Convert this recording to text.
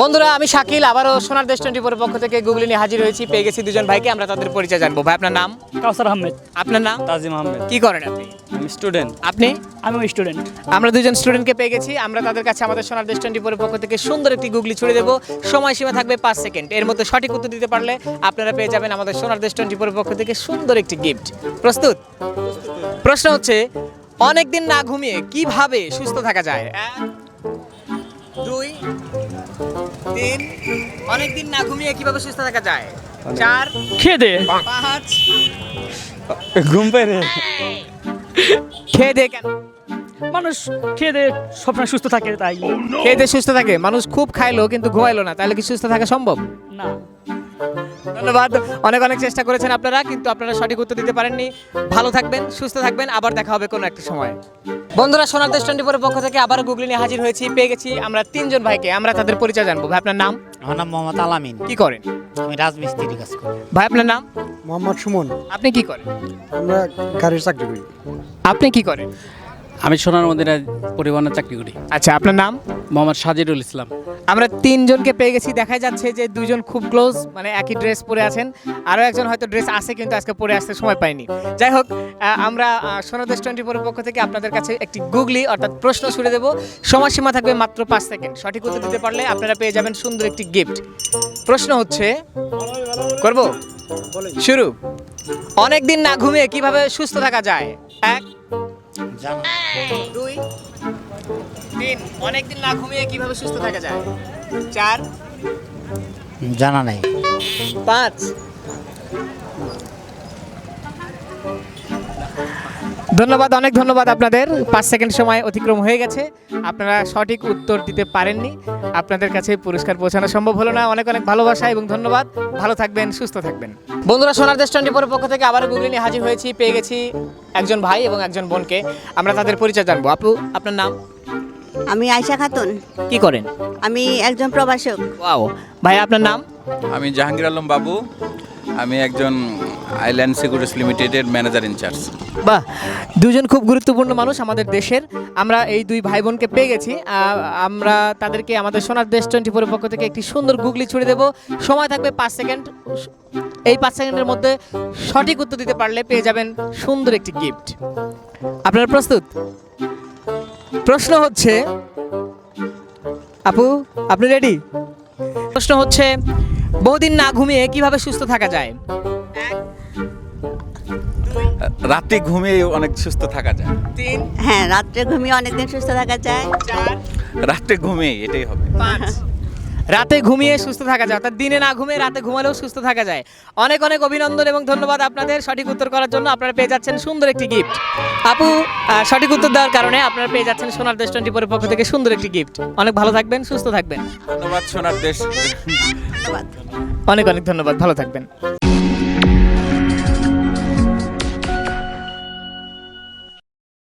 বন্ধুরা আমি শাকিল আবারও সোনার দেশ টোয়েন্টি ফোরের পক্ষ থেকে গুগলি নিয়ে হাজির হয়েছি। পেয়ে গেছি দুজন ভাইকে আমরা তাদের পরিচয় জানব। ভাই আপনার নাম? কাউসার আহমেদ। আপনার নাম? তাজিম আহমেদ। কি করেন আপনি? আমি স্টুডেন্ট আপনি? আমি স্টুডেন্ট আমরা দুজন স্টুডেন্টকে পেয়ে গেছি আমরা তাদের কাছে আমাদের সোনার দেশ টোয়েন্টি ফোরের পক্ষ থেকে সুন্দর একটি গুগলি ছুড়ে দেবো। সময়সীমা থাকবে পাঁচ সেকেন্ড। এর মধ্যে সঠিক উত্তর দিতে পারলে আপনারা পেয়ে যাবেন আমাদের সোনার দেশ টোয়েন্টি ফোরের পক্ষ থেকে সুন্দর একটি গিফট প্রস্তুত? প্রশ্ন হচ্ছে অনেক দিন না ঘুমিয়ে কীভাবে সুস্থ থাকা যায়? দুই তিন। অনেক দিন না ঘুমিয়ে কীভাবে সুস্থ থাকা যায়? চার খেয়ে দে। পাঁচ। ঘুম পেরে খেয়ে দে কেন? মানুষ খেয়ে দে সবসময় সুস্থ থাকে তাই। খেয়ে দিয়ে সুস্থ থাকে। মানুষ খুব খাইলো কিন্তু ঘুমাইলো না। তাহলে কি সুস্থ থাকা সম্ভব? না। ধন্যবাদ। অনেক অনেক চেষ্টা করেছেন আপনারা কিন্তু আপনারা সঠিক উত্তর দিতে পারেননি। ভালো থাকবেন সুস্থ থাকবেন আবার দেখা হবে কোনো একটা সময়। বন্ধুরা সোনার দেশ টোয়েন্টি ফোরের পক্ষ থেকে আবার গুগলি নিয়ে হাজির হয়েছি পেয়ে গেছি আমরা তিনজন ভাইকে। আমরা তাদের পরিচয় জানব। ভাই আপনার নাম? আমার নাম মোহাম্মদ আলামিন। কি করেন? আমি রাজমিস্ত্রি কাজ করি। ভাই আপনার নাম? মোহাম্মদ সুমন। আপনি কি করেন? আমরা গাড়ির চাকরি করি। আপনি কি করেন? আমি সোনার মন্দিরে পরিবহনের চাকরি করি। আচ্ছা আপনার নাম? মোহাম্মদ সাজিরুল ইসলাম। আমরা তিনজনকে পেয়ে গেছি দেখা যাচ্ছে যে দুজন খুব ক্লোজ মানে একই ড্রেস পরে আছেন। আরও একজন হয়তো ড্রেস আছে কিন্তু আজকে পরে আসতে সময় পাইনি। যাই হোক আমরা সোনাদেশ টোয়েন্টি ফোরের পক্ষ থেকে আপনাদের কাছে একটি গুগলি অর্থাৎ প্রশ্ন ছুড়ে দেবো। সময়সীমা থাকবে মাত্র পাঁচ সেকেন্ড। সঠিক উত্তর দিতে পারলে আপনারা পেয়ে যাবেন সুন্দর একটি গিফট প্রশ্ন হচ্ছে করব? শুরু। অনেক দিন না ঘুমিয়ে কীভাবে সুস্থ থাকা যায়? এক জানা? দুই তিন। অনেক দিন না ঘুমিয়ে কীভাবে সুস্থ থাকা যায়? চার। জানা নাই। পাঁচ। ধন্যবাদ অনেক ধন্যবাদ আপনাদের। পাঁচ সেকেন্ড সময় অতিক্রম হয়ে গেছে। আপনারা সঠিক উত্তর দিতে পারেননি। আপনাদের কাছে পুরস্কার পৌঁছানো সম্ভব হলো না। অনেক অনেক ভালোবাসা এবং ধন্যবাদ। ভালো থাকবেন সুস্থ থাকবেন। বন্ধুরা সোনার দেশ টোয়েন্টি ফোরের পক্ষ থেকে আবার গুগলি নিয়ে হাজির হয়েছি। পেয়ে গেছি একজন ভাই এবং একজন বোনকে। আমরা তাদের পরিচয় জানব। আপু আপনার নাম? আমি আয়শা খাতুন। কি করেন? আমি একজন প্রবাসক ওয়াও। ভাই আপনার নাম? আমি জাহাঙ্গীর আলম বাবু। আমি একজন আইল্যান্ড সিকিউরিটিস লিমিটেডের ম্যানেজার ইনচার্জ বাহ, দুজন খুব গুরুত্বপূর্ণ মানুষ আমাদের দেশের। আমরা এই দুই ভাই বোনকে পেয়ে গেছি। আমরা তাদেরকে আমাদের সোনার দেশ টোয়েন্টি ফোরের পক্ষ থেকে একটি সুন্দর গুগলি ছুড়ে দেব। সময় থাকবে পাঁচ সেকেন্ড। এই পাঁচ সেকেন্ডের মধ্যে সঠিক উত্তর দিতে পারলে পেয়ে যাবেন সুন্দর একটি গিফট। আপনারা প্রস্তুত? প্রশ্ন হচ্ছে, আপু, আপনি রেডি প্রশ্ন হচ্ছে, বহুদিন না ঘুমিয়ে কীভাবে সুস্থ থাকা যায়? রাতে ঘুমিয়ে অনেক সুস্থ থাকা যায়। তিন। হ্যাঁ রাত্রে ঘুমিয়ে অনেকদিন সুস্থ থাকা যায়। চার। রাতে ঘুমিয়ে এটাই হবে। পাঁচ। রাতে ঘুমিয়ে সুস্থ থাকা যায় অর্থাৎ দিনে না ঘুমিয়ে রাতে ঘুমালেও সুস্থ থাকা যায়। অনেক অনেক অভিনন্দন এবং ধন্যবাদ আপনাদের সঠিক উত্তর করার জন্য। আপনারা পেয়ে যাচ্ছেন সুন্দর একটি গিফট আপু আহ, সঠিক উত্তর দেওয়ার কারণে আপনারা পেয়ে যাচ্ছেন সোনার দেশ টোয়েন্টি ফোরের পক্ষ থেকে সুন্দর একটি গিফট অনেক ভালো থাকবেন সুস্থ থাকবেন। ধন্যবাদ সোনার দেশ। অনেক অনেক ধন্যবাদ ভালো থাকবেন।